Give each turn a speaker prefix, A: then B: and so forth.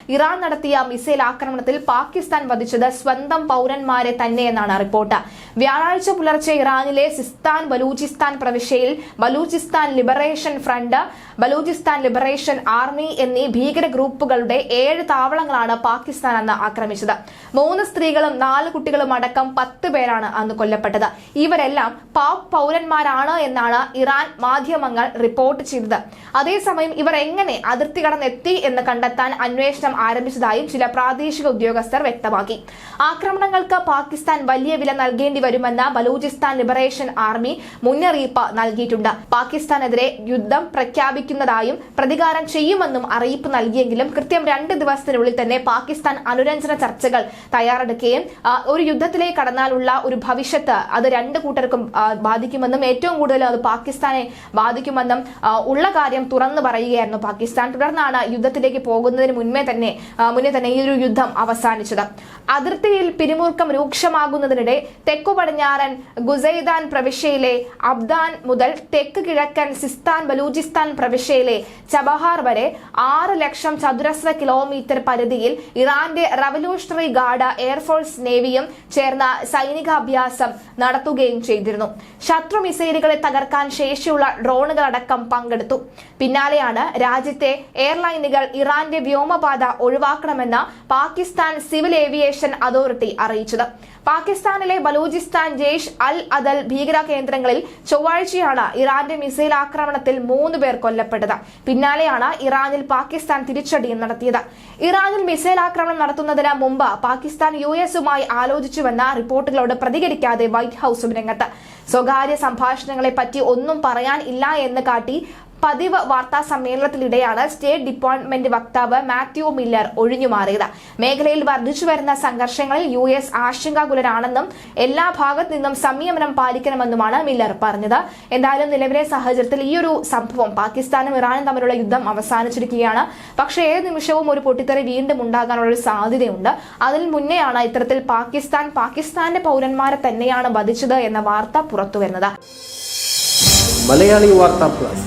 A: Iran നടത്തിയ missile ആക്രമണത്തിൽ പാകിസ്ഥാൻ വധിച്ചത് സ്വന്തം പൗരന്മാരെ തന്നെയെന്നാണ് റിപ്പോർട്ട്. വ്യാഴാഴ്ച പുലർച്ചെ ഇറാനിലെ സിസ്താൻ ബലൂചിസ്ഥാൻ പ്രവിശ്യയിൽ Balochistan Liberation Front Balochistan Liberation Army എന്നീ ഭീകര ഗ്രൂപ്പുകളുടെ ഏഴ് താവളങ്ങളാണ് പാകിസ്ഥാൻ അന്ന് ആക്രമിച്ചത്. മൂന്ന് സ്ത്രീകളും നാല് കുട്ടികളും അടക്കം പത്ത് പേരാണ് അന്ന് കൊല്ലപ്പെട്ടത്. ഇവരെല്ലാം പാക് പൗരന്മാരാണ് എന്നാണ് ഇറാൻ മാധ്യമങ്ങൾ റിപ്പോർട്ട് ചെയ്തത്. അതേസമയം ഇവർ എങ്ങനെ അതിർത്തി കടന്നെത്തി എന്ന് കണ്ടെത്താൻ അന്വേഷണം ആരംഭിച്ചതായും ചില പ്രാദേശിക ഉദ്യോഗസ്ഥർ വ്യക്തമാക്കി. ആക്രമണങ്ങൾക്ക് പാകിസ്ഥാൻ വലിയ വില നൽകേണ്ടി വരുമെന്ന ബലൂചിസ്ഥാൻ ലിബറേഷൻ ആർമി മുന്നറിയിപ്പ് നൽകിയിട്ടുണ്ട്. പാകിസ്ഥാനെതിരെ യുദ്ധം പ്രഖ്യാപിക്കുന്നതായും പ്രതികാരം ചെയ്യുമെന്നും അറിയിപ്പ് നൽകിയെങ്കിലും കൃത്യം രണ്ട് ദിവസത്തിനുള്ളിൽ തന്നെ പാകിസ്ഥാൻ അനുരഞ്ജന ചർച്ചകൾ തയ്യാറെടുക്കുകയും ഒരു യുദ്ധത്തിലേക്ക് കടന്നാലുള്ള ഒരു ഭവിഷ്യത്ത് അത് രണ്ട് കൂട്ടർക്കും ബാധിക്കുമെന്നും ഏറ്റവും കൂടുതൽ അത് പാകിസ്ഥാനെ ബാധിക്കുമെന്നും ഉള്ള കാര്യം തുറന്നു പറയുകയായിരുന്നു പാകിസ്ഥാൻ. തുടർന്നാണ് യുദ്ധത്തിലേക്ക് പോകുന്നതിന് മുൻപേ തന്നെ മുന്നേ തന്നെ ഈ ഒരു യുദ്ധം അവസാനിച്ചത്. അതിർത്തിയിൽ പിരിമുറുക്കം രൂക്ഷമാകുന്നതിനിടെ തെക്കു പടിഞ്ഞാറൻ ഗുസൈദാൻ പ്രവിശ്യയിലെ അബ്ദാൻ മുതൽ തെക്ക് കിഴക്കൻ സിസ്ഥാൻ ബലൂചിസ്ഥാൻ പ്രവിശ്യയിലെ ചബഹാർ വരെ ആറ് ലക്ഷം ചതുരശ്ര കിലോമീറ്റർ പരിധിയിൽ ഇറാന്റെ റവല്യൂഷണറി ഗാർഡ് എയർഫോഴ്സ് നേവിയും ചേർന്ന സൈനികാഭ്യാസം നടത്തുകയും ചെയ്തിരുന്നു. ശത്രു മിസൈലുകളെ തകർക്കാൻ ശേഷിയുള്ള ഡ്രോണുകളടക്കം പങ്കെടുത്തു. പിന്നാലെയാണ് രാജ്യത്തെ എയർലൈനുകൾ ഇറാന്റെ വ്യോമപാത ഒഴിവാക്കണമെന്ന് പാകിസ്ഥാൻ സിവിൽ ഏവിയേഷൻ അതോറിറ്റി അറിയിച്ചത്. പാകിസ്ഥാനിലെ ബലൂചിസ്ഥാൻ ജെയ്ഷ് അൽ അദൽ ഭീകര കേന്ദ്രങ്ങളിൽ ചൊവ്വാഴ്ചയാണ് ഇറാന്റെ മിസൈൽ ആക്രമണത്തിൽ മൂന്ന് പേർ കൊല്ലപ്പെട്ടത്. പിന്നാലെയാണ് ഇറാനിൽ പാകിസ്ഥാൻ തിരിച്ചടി നടത്തിയത്. ഇറാനിൽ മിസൈൽ ആക്രമണം നടത്തുന്നതിന് മുമ്പ് പാകിസ്ഥാൻ യു എസുമായി ആലോചിച്ചുവെന്ന റിപ്പോർട്ടുകളോട് പ്രതികരിക്കാതെ വൈറ്റ് ഹൌസും രംഗത്ത്. സ്വകാര്യ സംഭാഷണങ്ങളെ പറ്റി ഒന്നും പറയാൻ ഇല്ല എന്ന് കാട്ടി പതിവ് വാർത്താ സമ്മേളനത്തിനിടെയാണ് സ്റ്റേറ്റ് ഡിപ്പാർട്ട്മെന്റ് വക്താവ് മാത്യു മില്ലർ ഒഴിഞ്ഞുമാറിയത് മേഖലയിൽ വർദ്ധിച്ചു വരുന്ന സംഘർഷങ്ങളിൽ യു എസ് ആശങ്കാകുലരാണെന്നും എല്ലാ ഭാഗത്തു നിന്നും സംയമനം പാലിക്കണമെന്നുമാണ് മില്ലർ പറഞ്ഞത്. എന്തായാലും നിലവിലെ സാഹചര്യത്തിൽ ഈ ഒരു സംഭവം പാകിസ്ഥാനും ഇറാനും തമ്മിലുള്ള യുദ്ധം അവസാനിച്ചിരിക്കുകയാണ്. പക്ഷേ ഏത് നിമിഷവും ഒരു പൊട്ടിത്തെറി വീണ്ടും ഉണ്ടാകാനുള്ള ഒരു സാധ്യതയുണ്ട്. അതിന് മുന്നെയാണ് ഇത്തരത്തിൽ പാകിസ്ഥാൻ പാകിസ്ഥാന്റെ പൗരന്മാരെ തന്നെയാണ് വധിച്ചത് എന്ന വാർത്ത പുറത്തുവരുന്നത്.
B: Malayali Vartha plus.